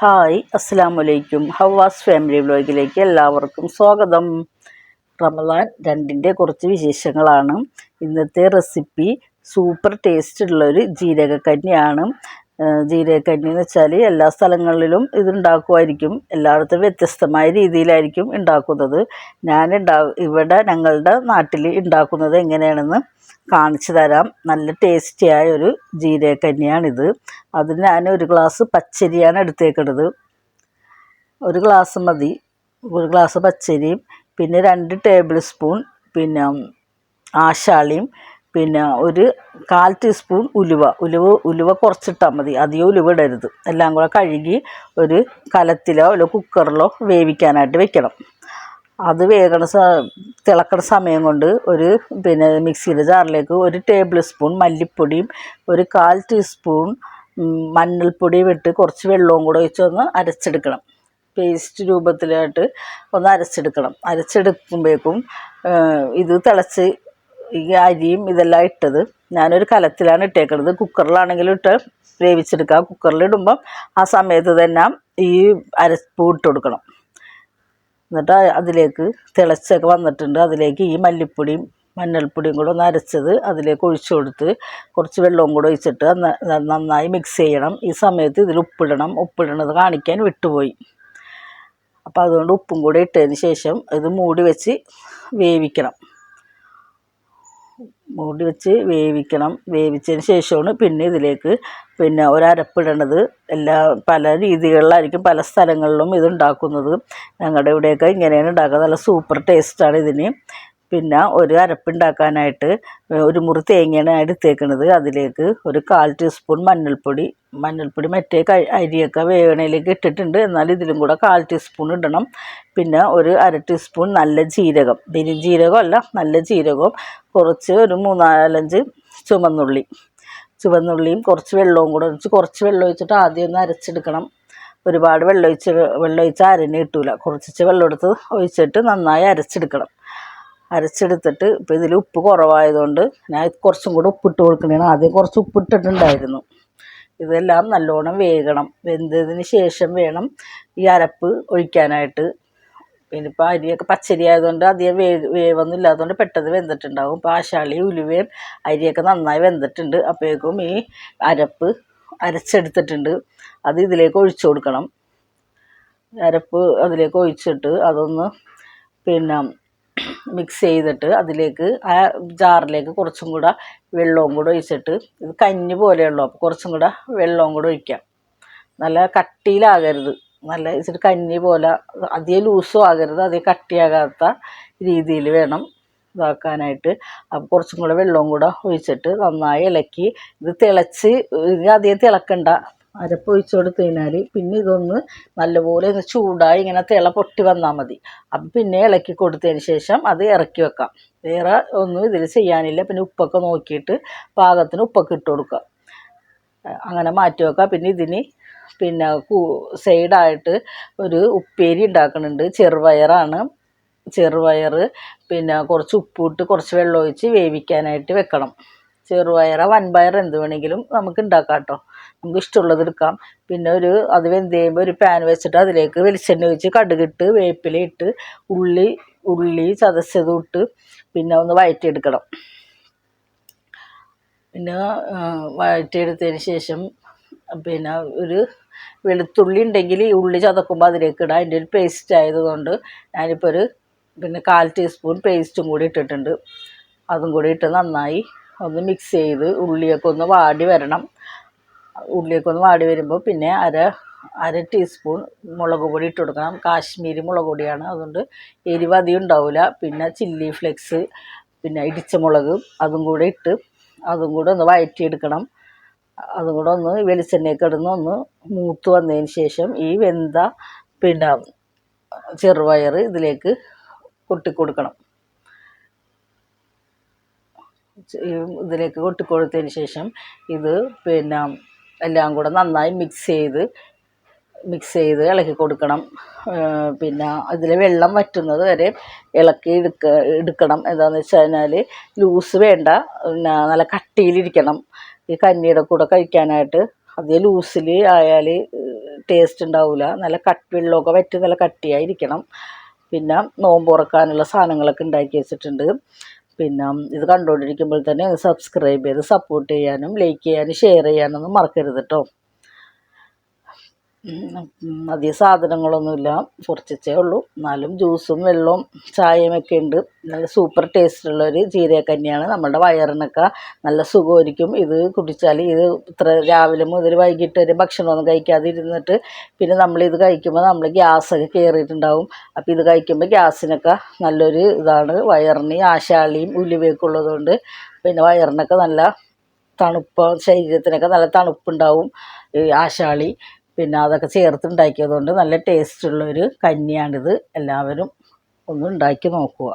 Hi അസ്സാം വലൈക്കും ഹവാസ് family വ്ലോഗിലേക്ക് എല്ലാവർക്കും സ്വാഗതം. റമദാൻ രണ്ടിന്റെ കുറച്ച് വിശേഷങ്ങളാണ്. ഇന്നത്തെ റെസിപ്പി സൂപ്പർ ടേസ്റ്റ് ഉള്ളൊരു ജീരകക്കഞ്ഞിയാണ്. ഏഹ് ജീരകക്കഞ്ഞി എന്ന് വെച്ചാൽ എല്ലാ സ്ഥലങ്ങളിലും ഇതുണ്ടാക്കുമായിരിക്കും. എല്ലായിടത്തും വ്യത്യസ്തമായ രീതിയിലായിരിക്കും ഉണ്ടാക്കുന്നത് ഞാൻ ഇവിടെ ഞങ്ങളുടെ നാട്ടിൽ ഉണ്ടാക്കുന്നത് എങ്ങനെയാണെന്ന് കാണിച്ചു തരാം. നല്ല ടേസ്റ്റിയായ ഒരു ജീരകക്കഞ്ഞിയാണിത്. അതിന് ഞാൻ ഒരു ഗ്ലാസ് പച്ചരിയാണ് എടുത്തേക്കുന്നത് ഒരു ഗ്ലാസ് മതി. ഒരു ഗ്ലാസ് പച്ചരിയും പിന്നെ രണ്ട് ടേബിൾ സ്പൂൺ പിന്നെ ആശാളിയും പിന്നെ ഒരു കാൽ ടീസ്പൂൺ ഉലുവ. ഉലുവ ഉലുവ കുറച്ചിട്ടാൽ മതി. അധികം ഉലുവ ഇടരുത്. എല്ലാം കൂടെ കഴുകി ഒരു കലത്തിലോ അല്ല കുക്കറിലോ വേവിക്കാനായിട്ട് വെക്കണം. അത് വേകണ സ തിളക്കണ സമയം കൊണ്ട് ഒരു പിന്നെ മിക്സിയുടെ ജാറിലേക്ക് ഒരു ടേബിൾ സ്പൂൺ മല്ലിപ്പൊടിയും ഒരു കാൽ ടീസ്പൂൺ മഞ്ഞൾപ്പൊടിയും ഇട്ട് കുറച്ച് വെള്ളവും കൂടെ ഒഴിച്ചൊന്ന് അരച്ചെടുക്കണം. പേസ്റ്റ് രൂപത്തിലായിട്ട് ഒന്ന് അരച്ചെടുക്കണം. അരച്ചെടുക്കുമ്പോഴേക്കും ഇത് തിളച്ച് ഈ അരിയും ഇതെല്ലാം ഇട്ടത്. ഞാനൊരു കലത്തിലാണ് ഇട്ടേക്കുന്നത് കുക്കറിലാണെങ്കിലും ഇട്ട് വേവിച്ചെടുക്കുക. കുക്കറിലിടുമ്പം ആ സമയത്ത് തന്നെ ഈ അരപ്പൂ ഇട്ട് കൊടുക്കണം. എന്നിട്ട് അതിലേക്ക് തിളച്ചൊക്കെ വന്നിട്ടുണ്ട്. അതിലേക്ക് ഈ മല്ലിപ്പൊടിയും മഞ്ഞൾപ്പൊടിയും കൂടെ ഒന്ന് അരച്ചത് അതിലേക്ക് ഒഴിച്ചു കൊടുത്ത് കുറച്ച് വെള്ളവും കൂടെ ഒഴിച്ചിട്ട് നന്നായി മിക്സ് ചെയ്യണം. ഈ സമയത്ത് ഇതിൽ ഉപ്പിടണം. ഉപ്പിടണത് കാണിക്കാൻ വിട്ടുപോയി. അപ്പോൾ അതുകൊണ്ട് ഉപ്പും കൂടെ ഇട്ടതിന് ശേഷം ഇത് മൂടി വെച്ച് വേവിക്കണം. മൂടി വെച്ച് വേവിക്കണം. വേവിച്ചതിന് ശേഷമാണ് പിന്നെ ഇതിലേക്ക് പിന്നെ ഒരരപ്പിടണത്. എല്ലാ പല രീതികളിലായിരിക്കും പല സ്ഥലങ്ങളിലും ഇത് ഉണ്ടാക്കുന്നത് ഞങ്ങളുടെ ഇവിടെയൊക്കെ ഇങ്ങനെയാണ് ഉണ്ടാക്കുക നല്ല സൂപ്പർ ടേസ്റ്റാണ് ഇതിന്. പിന്നെ ഒരു അരപ്പുണ്ടാക്കാനായിട്ട് ഒരു മുറി തേങ്ങയാണ് എടുത്തേക്കണത്. അതിലേക്ക് ഒരു കാൽ ടീസ്പൂൺ മഞ്ഞൾപ്പൊടി മഞ്ഞൾപ്പൊടി മറ്റേ അരിയൊക്കെ വേവണയിലേക്ക് ഇട്ടിട്ടുണ്ട്. എന്നാൽ ഇതിലും കൂടെ കാൽ ടീസ്പൂൺ ഇടണം. പിന്നെ ഒരു അര ടീസ്പൂൺ നല്ല ജീരകം ബിരി ജീരകമല്ല നല്ല ജീരകവും കുറച്ച് ഒരു മൂന്നാലഞ്ച് ചുമന്നുള്ളി ചുവന്നുള്ളിയും കുറച്ച് വെള്ളവും കൂടെ ഒഴിച്ച് കുറച്ച് വെള്ളം ഒഴിച്ചിട്ട് ആദ്യം ഒന്ന് അരച്ചെടുക്കണം. ഒരുപാട് വെള്ളം ഒഴിച്ച് വെള്ളം ഒഴിച്ചാൽ അരഞ്ഞ് കിട്ടൂല. കുറച്ച് വെള്ളം എടുത്ത് ഒഴിച്ചിട്ട് നന്നായി അരച്ചെടുക്കണം. അരച്ചെടുത്തിട്ട് ഇപ്പോൾ ഇതിൽ ഉപ്പ് കുറവായതുകൊണ്ട് ഞാൻ കുറച്ചും കൂടെ ഉപ്പിട്ട് കൊടുക്കണേണ് ആദ്യം കുറച്ച് ഉപ്പിട്ടിട്ടുണ്ടായിരുന്നു. ഇതെല്ലാം നല്ലോണം വേകണം. വെന്തതിന് ശേഷം വേണം ഈ അരപ്പ് ഒഴിക്കാനായിട്ട്. പിന്നെ ഇപ്പോൾ അരിയൊക്കെ പച്ചരി ആയതുകൊണ്ട് അധികം വേ വേവൊന്നും ഇല്ലാത്തതുകൊണ്ട് പെട്ടെന്ന് വെന്തിട്ടുണ്ടാകും ഇപ്പോൾ ആശാളി ഉലുവയും അരിയൊക്കെ നന്നായി വെന്തിട്ടുണ്ട്. അപ്പോഴേക്കും ഈ അരപ്പ് അരച്ചെടുത്തിട്ടുണ്ട്. അത് ഇതിലേക്ക് ഒഴിച്ചു കൊടുക്കണം. അരപ്പ് അതിലേക്ക് ഒഴിച്ചിട്ട് അതൊന്ന് പിന്നെ മിക്സ് ചെയ്തിട്ട് അതിലേക്ക് ആ ജാറിലേക്ക് കുറച്ചും കൂടെ വെള്ളവും കൂടെ ഒഴിച്ചിട്ട് ഇത് കഞ്ഞി പോലെയുള്ളൂ. അപ്പോൾ കുറച്ചും കൂടെ വെള്ളവും കൂടെ ഒഴിക്കാം. നല്ല കട്ടിയിലാകരുത്. നല്ല ഇച്ചിരി കഞ്ഞി പോലെ അധികം ലൂസും ആകരുത്. അധികം കട്ടിയാകാത്ത രീതിയിൽ വേണം ഇതാക്കാനായിട്ട്. അപ്പോൾ കുറച്ചും കൂടെ വെള്ളവും കൂടെ ഒഴിച്ചിട്ട് നന്നായി ഇളക്കി. ഇത് തിളച്ച് അധികം തിളക്കണ്ട. അരപ്പ് ഒഴിച്ചു കൊടുത്തു കഴിഞ്ഞാൽ പിന്നെ ഇതൊന്ന് നല്ലപോലെ ഒന്ന് ചൂടായി ഇങ്ങനെ തിള പൊട്ടി വന്നാൽ മതി. അപ്പം പിന്നെ ഇളക്കി കൊടുത്തതിന് ശേഷം അത് ഇറക്കി വെക്കാം. വേറെ ഒന്നും ഇതിൽ ചെയ്യാനില്ല. പിന്നെ ഉപ്പൊക്കെ നോക്കിയിട്ട് പാകത്തിന് ഉപ്പൊക്കെ ഇട്ട് കൊടുക്കുക. അങ്ങനെ മാറ്റി വെക്കാം പിന്നെ ഇതിന് പിന്നെ സൈഡായിട്ട് ഒരു ഉപ്പേരി ഉണ്ടാക്കുന്നുണ്ട്. ചെറുപയറാണ്. ചെറുപയർ പിന്നെ കുറച്ച് ഉപ്പിട്ട് കുറച്ച് വെള്ളം ഒഴിച്ച് വേവിക്കാനായിട്ട് വെക്കണം. ചെറുപയറ വൻപയർ എന്ത് വേണമെങ്കിലും നമുക്ക് ഉണ്ടാക്കാം കേട്ടോ. നമുക്ക് ഇഷ്ടമുള്ളത് എടുക്കാം. പിന്നെ ഒരു അത് വെന്ത് കഴിയുമ്പോൾ ഒരു പാൻ വെച്ചിട്ട് അതിലേക്ക് വെളിച്ചെണ്ണ ഒഴിച്ച് കടുകിട്ട് വേപ്പില ഇട്ട് ഉള്ളി ഉള്ളി ചതച്ചതും ഇട്ട് പിന്നെ ഒന്ന് വഴറ്റിയെടുക്കണം. പിന്നെ വഴറ്റിയെടുത്തതിന് ശേഷം പിന്നെ ഒരു വെളുത്തുള്ളി ഉണ്ടെങ്കിൽ ഈ ഉള്ളി ചതക്കുമ്പോൾ അതിലേക്ക് ഇടാം. അതിന്റെ ഒരു പേസ്റ്റ് ആയതുകൊണ്ട് ഞാനിപ്പോൾ ഒരു പിന്നെ കാൽ ടീസ്പൂൺ പേസ്റ്റും കൂടി ഇട്ടിട്ടുണ്ട്. അതും കൂടി ഇട്ട് നന്നായി ഒന്ന് മിക്സ് ചെയ്ത് ഉള്ളിയൊക്കെ ഒന്ന് വാടി വരണം. ഉള്ളിയൊക്കെ വാടി വരുമ്പോൾ പിന്നെ അര അര ടീസ്പൂൺ മുളക് പൊടി ഇട്ട് കൊടുക്കണം. കാശ്മീരി മുളക് പൊടിയാണ്. അതുകൊണ്ട് എരിവ് അധികം ഉണ്ടാവില്ല പിന്നെ ചില്ലി ഫ്ലെക്സ് പിന്നെ ഇടിച്ച മുളക് അതും കൂടെ ഇട്ട് അതും കൂടെ ഒന്ന് വഴറ്റിയെടുക്കണം അതും കൂടെ ഒന്ന് വെളിച്ചെണ്ണയൊക്കെ ഇടുന്ന ഒന്ന് മൂത്ത് വന്നതിന് ശേഷം ഈ വെന്ത പിന്നെ ചെറുപയർ ഇതിലേക്ക് കൊട്ടിക്കൊടുക്കണം. ഇതിലേക്ക് കൊട്ടിക്കൊടുത്തതിന് ശേഷം ഇത് പിന്നെ എല്ലാം കൂടെ നന്നായി മിക്സ് ചെയ്ത് മിക്സ് ചെയ്ത് ഇളക്കി കൊടുക്കണം. പിന്നെ അതിൽ വെള്ളം വറ്റുന്നത് വരെ ഇളക്കി എടുക്ക എടുക്കണം. എന്താണെന്ന് വെച്ച് കഴിഞ്ഞാൽ ലൂസ് വേണ്ട. പിന്നെ നല്ല കട്ടിയിലിരിക്കണം. ഈ കഞ്ഞിയുടെ കൂടെ കഴിക്കാനായിട്ട്. അധികം ലൂസിൽ ആയാൽ ടേസ്റ്റ് ഉണ്ടാവില്ല നല്ല കട്ട് വെള്ളമൊക്കെ വറ്റി നല്ല കട്ടിയായിരിക്കണം. പിന്നെ നോമ്പ് തുറക്കാനുള്ള സാധനങ്ങളൊക്കെ ഉണ്ടാക്കി വെച്ചിട്ടുണ്ട്. പിന്നെ ഇത് കണ്ടുകൊണ്ടിരിക്കുമ്പോൾ തന്നെ സബ്സ്ക്രൈബ് ചെയ്ത് സപ്പോർട്ട് ചെയ്യാനും ലൈക്ക് ചെയ്യാനും ഷെയർ ചെയ്യാനൊന്നും മറക്കരുത് കേട്ടോ അധികം സാധനങ്ങളൊന്നുമില്ല. കുറച്ചേ ഉള്ളൂ. എന്നാലും ജ്യൂസും വെള്ളവും ചായയും ഒക്കെ ഉണ്ട്. നല്ല സൂപ്പർ ടേസ്റ്റുള്ള ഒരു ജീരകക്കഞ്ഞിയാണ് നമ്മുടെ വയറിനൊക്കെ നല്ല സുഖമായിരിക്കും. ഇത് കുടിച്ചാൽ ഇത് ഇത്ര രാവിലെ മുതൽ വൈകിട്ട് വരെ ഭക്ഷണമൊന്നും കഴിക്കാതെ ഇരുന്നിട്ട് പിന്നെ നമ്മളിത് കഴിക്കുമ്പോൾ നമ്മൾ ഗ്യാസൊക്കെ കയറിയിട്ടുണ്ടാവും. അപ്പോൾ ഇത് കഴിക്കുമ്പോൾ ഗ്യാസിനൊക്കെ നല്ലൊരു ഇതാണ്. വയറിന് ആശാളിയും ഉലുവയൊക്കെ ഉള്ളതുകൊണ്ട് പിന്നെ വയറിനൊക്കെ നല്ല തണുപ്പ് ശരീരത്തിനൊക്കെ നല്ല തണുപ്പുണ്ടാവും. ആശാളി പിന്നെ അതൊക്കെ ചേർത്ത് ഉണ്ടാക്കിയതുകൊണ്ട് നല്ല ടേസ്റ്റുള്ളൊരു കഞ്ഞിയാണിത്. എല്ലാവരും ഒന്ന് ഉണ്ടാക്കി നോക്കുക.